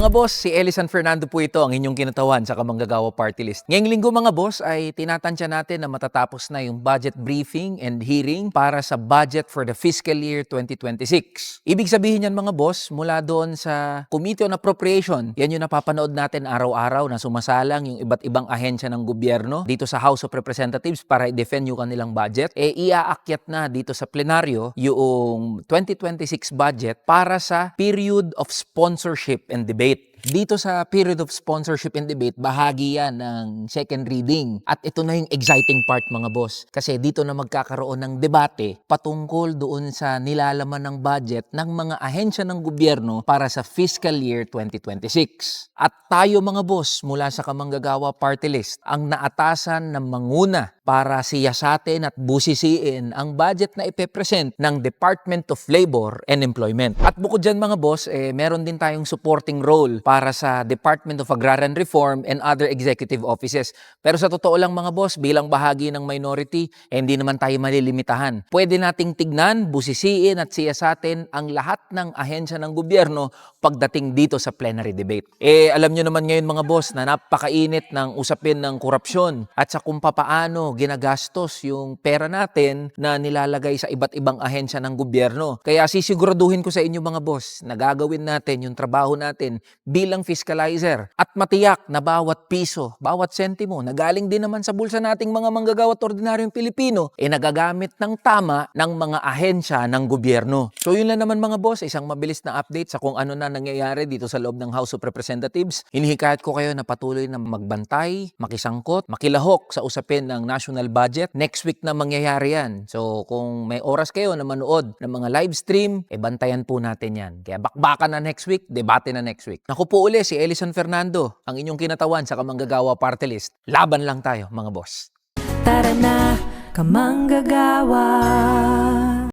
Mga boss, si Elisan Fernando po ito ang inyong kinatawan sa Kamanggagawa Party List. Ngayong linggo mga boss ay tinatansya natin na matatapos na yung budget briefing and hearing para sa budget for the fiscal year 2026. Ibig sabihin yan mga boss, mula doon sa Committee on Appropriation, yan yung napapanood natin araw-araw na sumasalang yung iba't ibang ahensya ng gobyerno dito sa House of Representatives para i-defend yung kanilang budget. E iaakyat na dito sa plenaryo yung 2026 budget para sa period of sponsorship and debate. pelit Dito sa period of sponsorship and debate, bahagi yan ng second reading. At ito na yung exciting part mga boss. Kasi dito na magkakaroon ng debate patungkol doon sa nilalaman ng budget ng mga ahensya ng gobyerno para sa fiscal year 2026. At tayo mga boss, mula sa Kamanggagawa Party List, ang naatasan ng manguna para siyasatin at busisiin ang budget na ipepresent ng Department of Labor and Employment. At bukod dyan mga boss, eh, meron din tayong supporting role para sa Department of Agrarian Reform and other executive offices. Pero sa totoo lang mga boss, bilang bahagi ng minority, eh, hindi naman tayo malilimitahan. Pwede nating tignan, busisiin at siyasatin ang lahat ng ahensya ng gobyerno pagdating dito sa plenary debate. Eh, alam nyo naman ngayon mga boss na napakainit ng usapin ng korupsyon at sa kung papaano ginagastos yung pera natin na nilalagay sa iba't ibang ahensya ng gobyerno. Kaya sisiguraduhin ko sa inyo mga boss na gagawin natin yung trabaho natin bilang fiscalizer at matiyak na bawat piso, bawat sentimo na galing din naman sa bulsa nating mga manggagawa at ordinaryong Pilipino ay nagagamit ng tama ng mga ahensya ng gobyerno. So yun lang naman mga boss, isang mabilis na update sa kung ano na nangyayari dito sa loob ng House of Representatives. Hinihikayat ko kayo na patuloy na magbantay, makisangkot, makilahok sa usapin ng national budget. Next week na mangyayari yan. So kung may oras kayo na manood ng mga live stream, e bantayan po natin yan. Kaya bakbakan na next week, debate na next week. Naku po uli si Elison Fernando, ang inyong kinatawan sa Kamanggagawa Party List. Laban lang tayo mga boss. Tara na, kamanggagawa